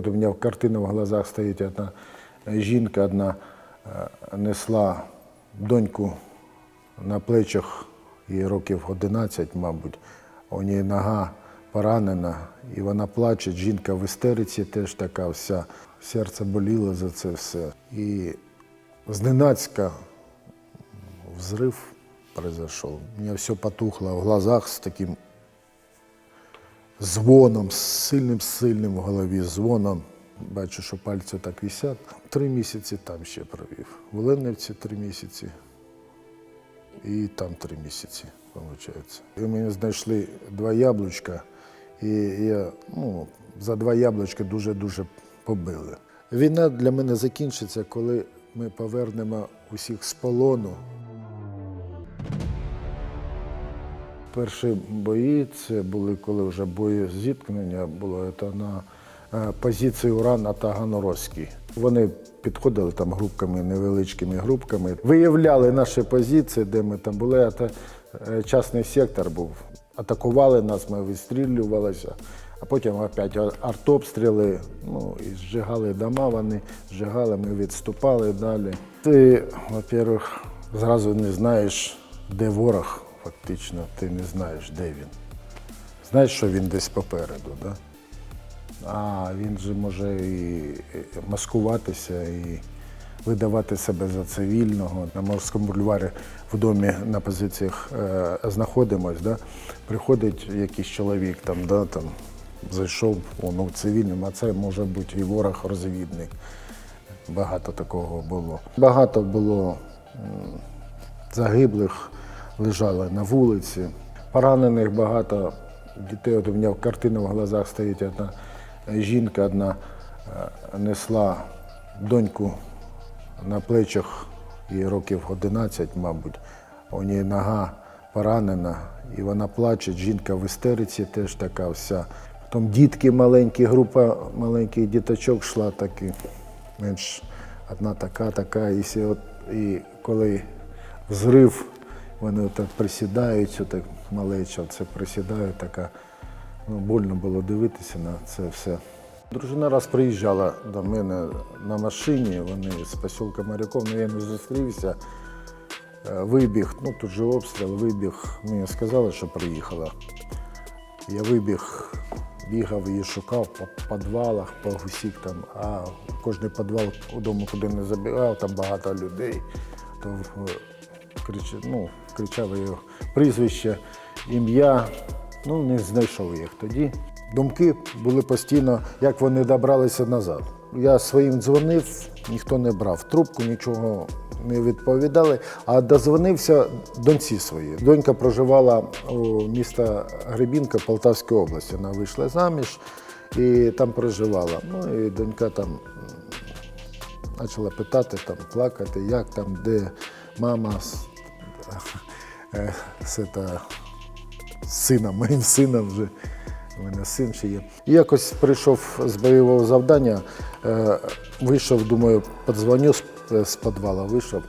От у мене картина в глазах стоїть одна жінка, одна е, несла доньку на плечах, їй років 11, мабуть. У неї нога поранена, і вона плаче. Жінка в істериці теж така вся. Серце боліло за це все. І зненацька взрыв произошел. У меня все потухло в глазах с таким звоном, сильним-сильним в голові звоном. Бачу, що пальці так висять. Три місяці там ще провів. В Оленівці три місяці і там три місяці, виходить. І мені знайшли два яблучка, і я ну, за два яблучка дуже-дуже побили. Війна для мене закінчиться, коли ми повернемо усіх з полону. Перші бої це були, коли вже бої зіткнення було це на е, позиції Урана та Ганорозький. Вони підходили там групками, невеличкими групками, виявляли наші позиції, де ми там були. А е, частний сектор був. Атакували нас, ми відстрілювалися, а потім опять артобстріли, ну і зжигали дома, вони зжигали, ми відступали далі. Ти, во-первых, зразу не знаєш, де ворог фактично, ти не знаєш, де він. Знаєш, що він десь попереду, да? а він же може і маскуватися, і видавати себе за цивільного. На морському бульварі в домі на позиціях е, знаходимось, да? приходить якийсь чоловік, там, да, там, зайшов ну, цивільним, а це може бути і ворог-розвідник. Багато такого було. Багато було загиблих лежали на вулиці. Поранених багато дітей. От у мене картина в глазах стоїть одна жінка, одна е, несла доньку на плечах, їй років 11, мабуть. У неї нога поранена, і вона плаче. Жінка в істериці теж така вся. Потім дітки маленькі, група маленьких діточок йшла такі, менш одна така, така. І, от, і коли взрив, вони так присідають, так малеча, це присідає така. Ну, больно було дивитися на це все. Дружина раз приїжджала до мене на машині, вони з посілка Моряков, ну, я не зустрівся. Е, Вибіг, ну тут же обстріл, вибіг. Мені сказали, що приїхала. Я вибіг, бігав її шукав по підвалах, по гусік там, а кожний підвал удому, куди не забігав, там багато людей. То е, крич, ну, кричав його прізвище, ім'я. Ну, не знайшов їх тоді. Думки були постійно, як вони добралися назад. Я своїм дзвонив, ніхто не брав трубку, нічого не відповідали, а дозвонився доньці своїй. Донька проживала у міста Гребінка Полтавської області. Вона вийшла заміж і там проживала. Ну і донька там почала питати, там, плакати, як там, де мама з, е, з, сином, моїм сином вже. У мене син ще є. І якось прийшов з бойового завдання, е, вийшов, думаю, подзвоню з, з підвала, вийшов.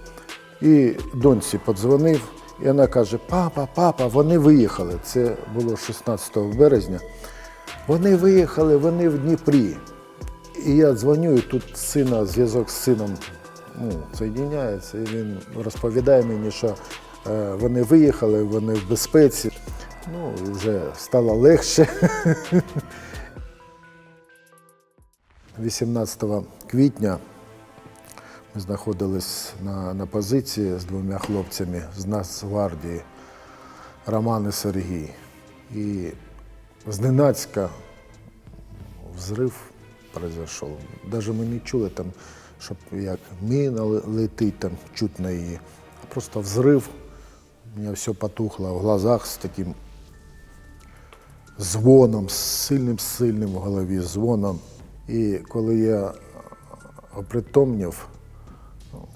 І доньці подзвонив, і вона каже: Папа, папа, вони виїхали. Це було 16 березня. Вони виїхали, вони в Дніпрі. І я дзвоню, і тут сина, зв'язок з сином ну, соєдиняється, і він розповідає мені, що вони виїхали, вони в безпеці. Ну, вже стало легше. 18 квітня ми знаходились на, на позиції з двома хлопцями з Нацгвардії Роман і Сергій. І зненацька взрив произошел. Даже ми не чули там, щоб як міна летить, там чутно її. Просто взрив. У мене все потухло в глазах з таким звоном, сильним-сильним в голові звоном. І коли я опритомнів,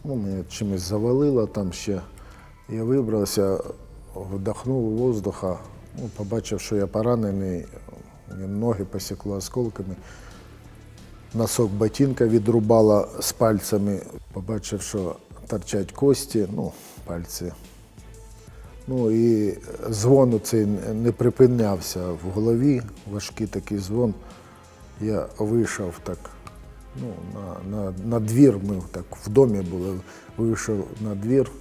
ну, мене чимось завалило там ще, я вибрався, вдохнув воздуха, ну, побачив, що я поранений, ноги посікло осколками. Носок ботинка відрубала з пальцями. Побачив, що торчать кості, ну, пальці. Ну і звон цей не припинявся в голові, важкий такий звон. Я вийшов так, ну, на, на, на двір, ми так в домі були, вийшов на двір,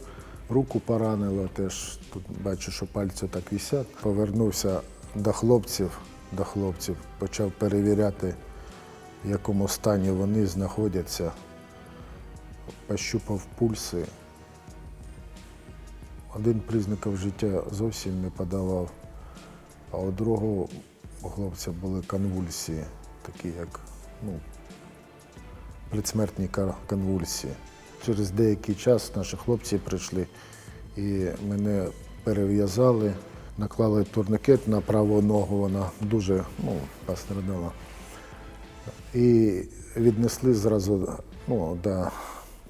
руку поранило теж. Тут бачу, що пальці так висять. Повернувся до хлопців, до хлопців, почав перевіряти, в якому стані вони знаходяться. Пощупав пульси. Один признаків життя зовсім не подавав, а у другого у хлопця були конвульсії, такі як ну, предсмертні конвульсії. Через деякий час наші хлопці прийшли і мене перев'язали, наклали турникет на праву ногу, вона дуже ну, пострадала. І віднесли зразу ну, до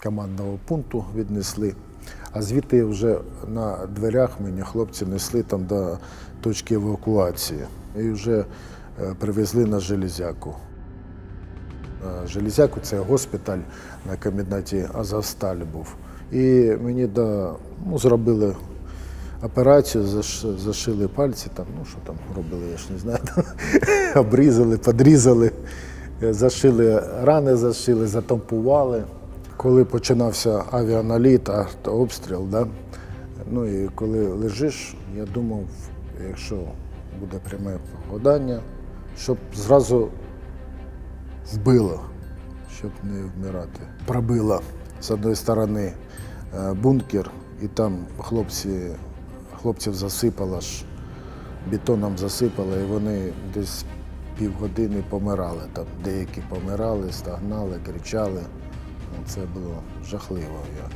командного пункту віднесли. А звідти вже на дверях мені хлопці несли там до точки евакуації. І вже е, привезли на железяку. Железяку це госпіталь на комбінаті Азовсталь був. І мені да, ну, зробили операцію, заш- зашили пальці, там, ну що там робили, я ж не знаю. Там, обрізали, подрізали, е, зашили рани, зашили, затампували. Коли починався авіаналіт, то обстріл, да? ну і коли лежиш, я думав, якщо буде пряме попадання, щоб зразу вбило, щоб не вмирати. Пробило з одної сторони е, бункер, і там хлопці, хлопців засипало ж, бетоном засипало, і вони десь півгодини помирали. Там деякі помирали, стагнали, кричали. Ну, Це було жахливо. Я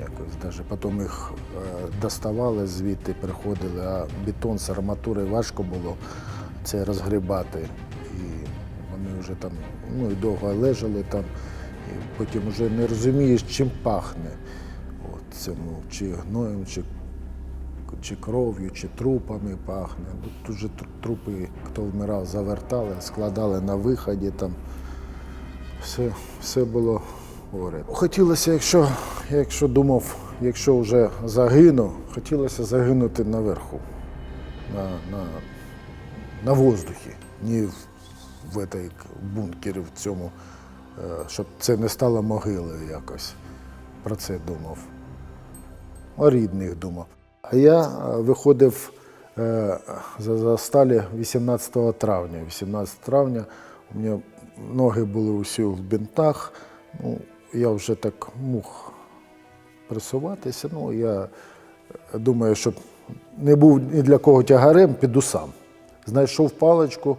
якось даже. Потім їх е, доставали звідти, приходили, а бетон з арматури важко було це розгрібати. І вони вже там ну, і довго лежали там, і потім вже не розумієш, чим пахне. Цьому, чи гноєм, чи, чи кров'ю, чи трупами пахне. Тут же тру- трупи, хто вмирав, завертали, складали на виході там. Все, все було поряд. Хотілося, якщо, якщо думав, якщо вже загину, хотілося загинути наверху, на, на, на воздухі, не в, в этой бункері, в цьому, е, щоб це не стало могилою якось. Про це думав. О рідних думав. А я е, виходив е, за, за сталі 18 травня. 18 травня у мене ноги були усі в бінтах. Ну, я вже так мог присуватися. Ну, я думаю, щоб не був ні для кого тягарем, піду сам. Знайшов паличку,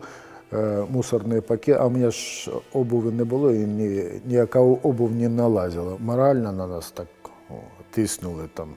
е, мусорний пакет, а в мене ж обуви не було і ні, ніяка обув не налазила. Морально на нас так о, тиснули там.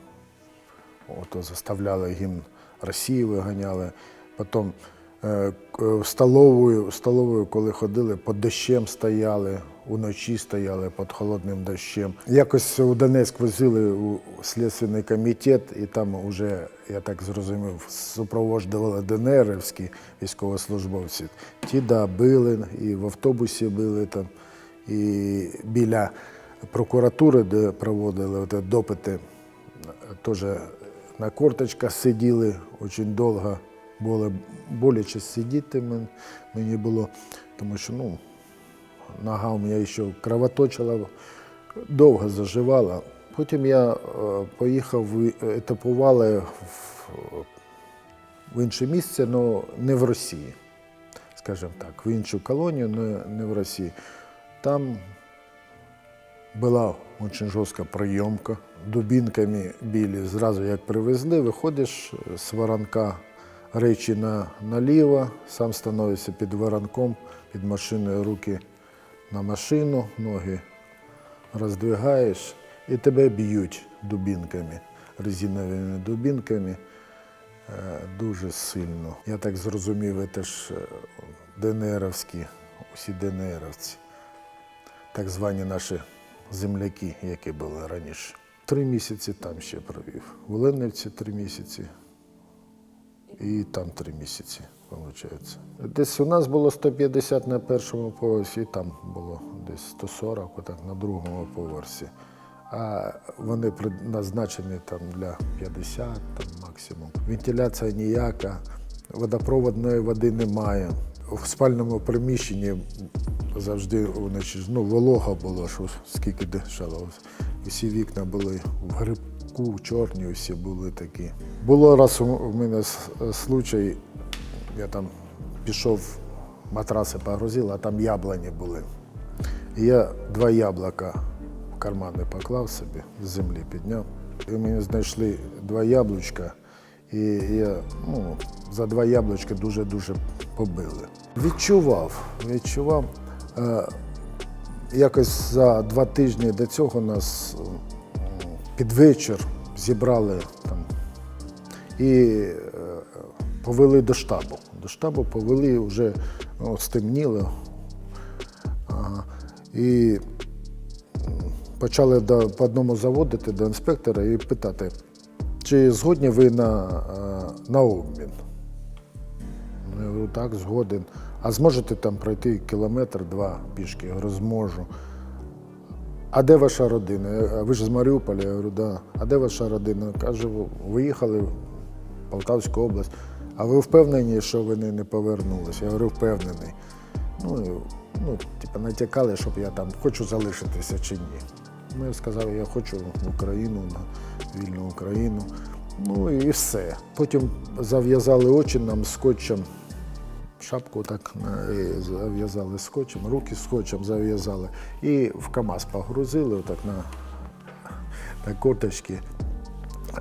Ото заставляли гімн Росії виганяли. Потім в столовою, в столовою, коли ходили, під дощем стояли, уночі стояли під холодним дощем. Якось у Донецьк возили у слідственний комітет, і там вже, я так зрозумів, супроводжували ДНРівські військовослужбовці. Ті да, били, і в автобусі били там, і біля прокуратури, де проводили допити, теж на корточках сиділи дуже довго. Було боляче сидіти мені було, тому що ну, нога у мене ще кровоточила, довго заживала. Потім я е, поїхав, етапували в, в інше місце, але не в Росії, скажімо так, в іншу колонію, але не в Росії. Там була дуже жорстка прийомка. Дубінками білі зразу як привезли, виходиш з воронка речі на, наліво, сам становишся під воронком, під машиною руки на машину, ноги роздвигаєш і тебе б'ють дубінками, резиновими дубінками. Е, Дуже сильно. Я так зрозумів, це ж е, ДНРовські, усі ДНРовці так звані наші земляки, які були раніше. Три місяці там ще провів. В Оленівці три місяці і там три місяці, виходить. Десь у нас було 150 на першому поверсі, і там було десь 140 отак, на другому поверсі. А вони назначені там для 50 там, максимум. Вентиляція ніяка, водопроводної води немає. В спальному приміщенні завжди вночі ну, волога було, що скільки дишало. Усі вікна були в грибку, чорні, усі були такі. Було раз у мене случай, я там пішов, матраси погрузив, а там яблуні були. І я два яблука в кармани поклав собі, з землі підняв. І мені знайшли два яблучка, і я ну, за два яблучка дуже-дуже побили. Відчував, відчував. Е, якось за два тижні до цього нас під вечір зібрали там і е, повели до штабу. До штабу повели вже ну, стемніло. Ага. І почали до, по одному заводити до інспектора і питати, чи згодні ви на, е, на обмін. Ну, Я говорю, так, згоден. А зможете там пройти кілометр-два пішки? Я говорю, зможу. А де ваша родина? Ви ж з Маріуполя, я говорю, да. А де ваша родина? Каже, виїхали в Полтавську область. А ви впевнені, що вони не повернулися? Я говорю, впевнений. Ну, ну типу, натякали, щоб я там хочу залишитися чи ні. Ну, я сказав, я хочу в Україну, на вільну Україну. Ну і все. Потім зав'язали очі нам скотчем. Шапку так зав'язали скотчем, руки скотчем зав'язали і в КАМАЗ погрузили отак на, на корточки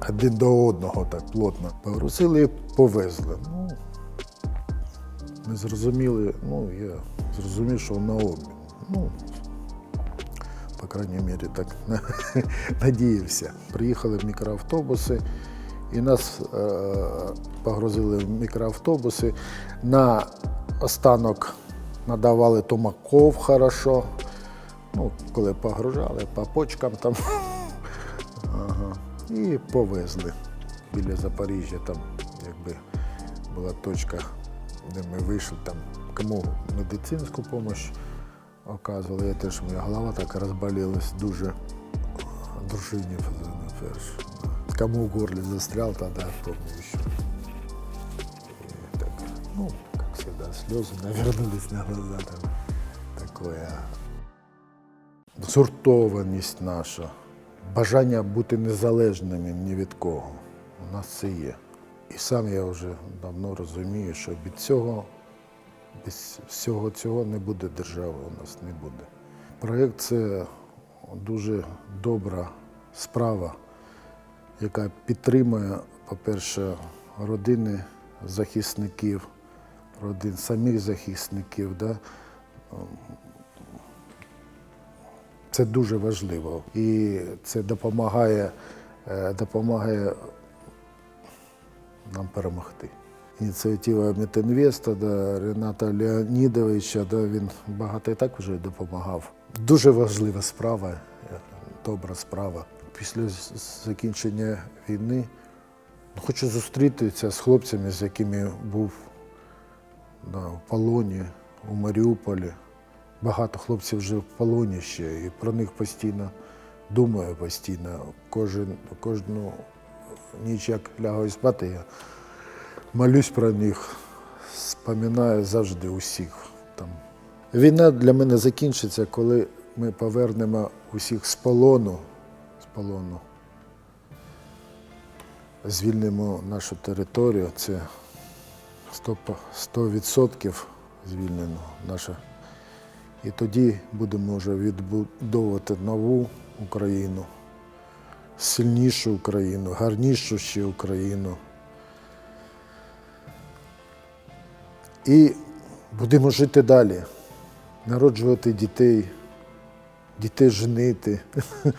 один до одного так плотно. Погрузили і повезли. Ну, ми зрозуміли, ну, я зрозумів, що на обмін. Ну, крайній мірі, так надіявся. Приїхали в мікроавтобуси, і нас е, погрузили в мікроавтобуси. На останок надавали томаков хорошо. Ну, коли погружали, по почкам там. Ага. І повезли біля Запоріжжя, там якби була точка, де ми вийшли, там кому медицинську допомогу оказували. Я теж моя голова так розболілась дуже. Дружині перш. Кому в горле застрял, тогда помню еще. И так, ну, как всегда, слезы навернулись на глаза. Там, такое. Згуртованість наша, бажання бути незалежними ні від кого. У нас це є. І сам я вже давно розумію, що від цього, без всього цього не буде держави, у нас не буде. Проєкт це дуже добра справа, яка підтримує, по-перше, родини захисників, родин самих захисників. Да? Це дуже важливо. І це допомагає, е, допомагає нам перемогти. Ініціатива Метинвеста, да, Рената Леонідовича, да, він багато і так вже допомагав. Дуже важлива справа, е, добра справа. Після закінчення війни хочу зустрітися з хлопцями, з якими був да, в полоні, у Маріуполі. Багато хлопців вже в полоні ще, і про них постійно думаю постійно. Кожен, кожну ніч, як лягаю спати, я молюсь про них, споминаю завжди усіх там. Війна для мене закінчиться, коли ми повернемо усіх з полону, з полону. Звільнимо нашу територію. Це 100%, 100% звільнено наше. І тоді будемо вже відбудовувати нову Україну, сильнішу Україну, гарнішу ще Україну. І будемо жити далі, народжувати дітей, дітей женити